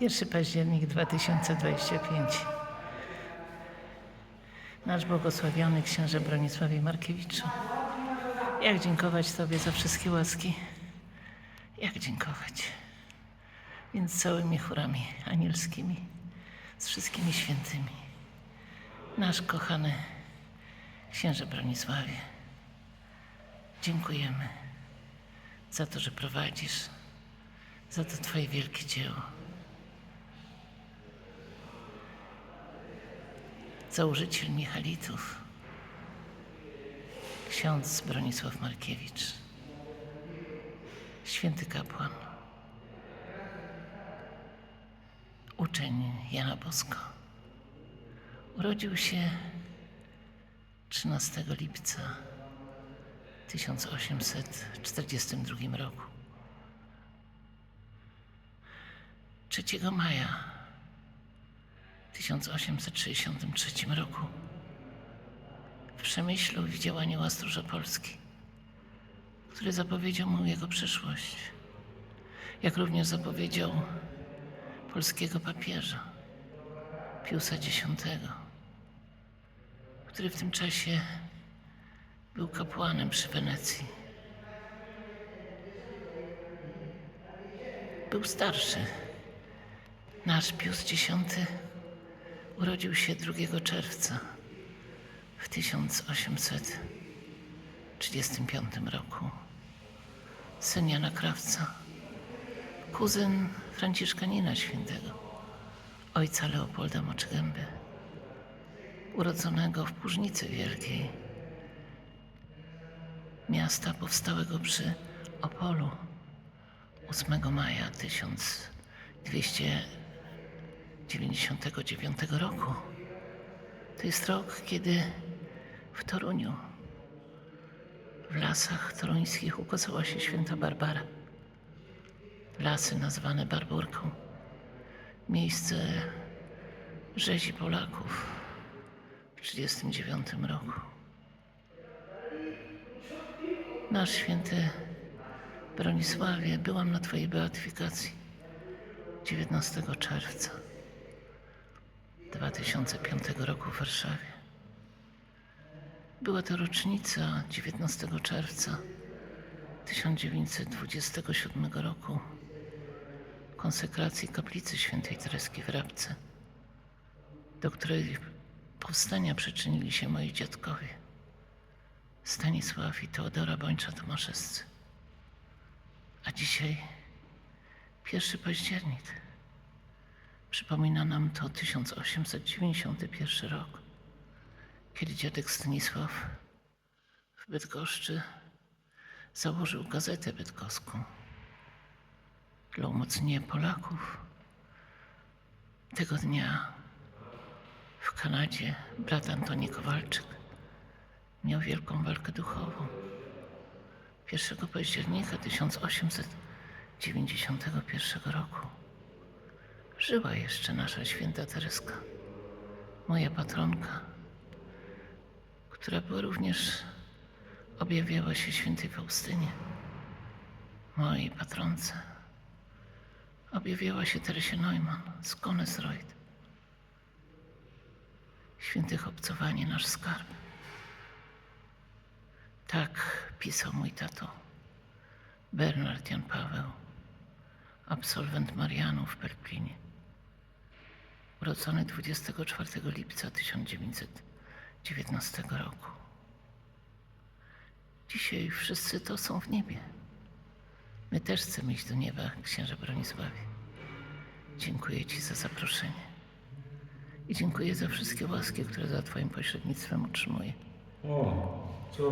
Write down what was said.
1 październik 2025. Nasz błogosławiony księże Bronisławie Markiewiczu. Jak dziękować Tobie za wszystkie łaski? Jak dziękować? Więc całymi chórami anielskimi, z wszystkimi świętymi. Nasz kochany księże Bronisławie, dziękujemy za to, że prowadzisz, za to Twoje wielkie dzieło. Założyciel Michalitów, ksiądz Bronisław Markiewicz, święty kapłan, uczeń Jana Bosko. Urodził się 13 lipca 1842 roku. 3 maja 1863 roku w Przemyślu widział anioła stróża Polski, który zapowiedział mu jego przyszłość, jak również zapowiedział polskiego papieża Piusa X, który w tym czasie był kapłanem przy Wenecji. Był starszy. Nasz Pius X urodził się 2 czerwca w 1835 roku. Syn Jana Krawca, kuzyn Franciszkanina Świętego, ojca Leopolda Moczygęby, urodzonego w Płużnicy Wielkiej, miasta powstałego przy Opolu 8 maja 1299 roku. To jest rok, kiedy w Toruniu, w lasach toruńskich ukazała się święta Barbara. Lasy nazwane Barburką. Miejsce rzezi Polaków w 1939 roku. Nasz święty Bronisławie, byłam na Twojej beatyfikacji 19 czerwca 2005 roku w Warszawie. Była to rocznica 19 czerwca 1927 roku konsekracji kaplicy świętej Tereski w Rabce, do której powstania przyczynili się moi dziadkowie. Stanisław i Teodora Bończa Tomaszewscy. A dzisiaj 1 październik. Przypomina nam to 1891 rok, kiedy dziadek Stanisław w Bydgoszczy założył gazetę bydgoską dla umocnienia Polaków. Tego dnia w Kanadzie brat Antoni Kowalczyk miał wielką walkę duchową. 1 października 1891 roku żyła jeszcze nasza święta Tereska, moja patronka, która była również objawiała się świętej Faustynie, mojej patronce. Objawiała się Teresie Neumann z Konesreut. Świętych obcowanie nasz skarb. Tak pisał mój tato, Bernard Jan Paweł, absolwent Marianów w Perplinie, urodzony 24 lipca 1919 roku. Dzisiaj wszyscy to są w niebie. My też chcemy iść do nieba, księże Bronisławie. Dziękuję Ci za zaproszenie. I dziękuję za wszystkie łaski, które za Twoim pośrednictwem utrzymuję. O, co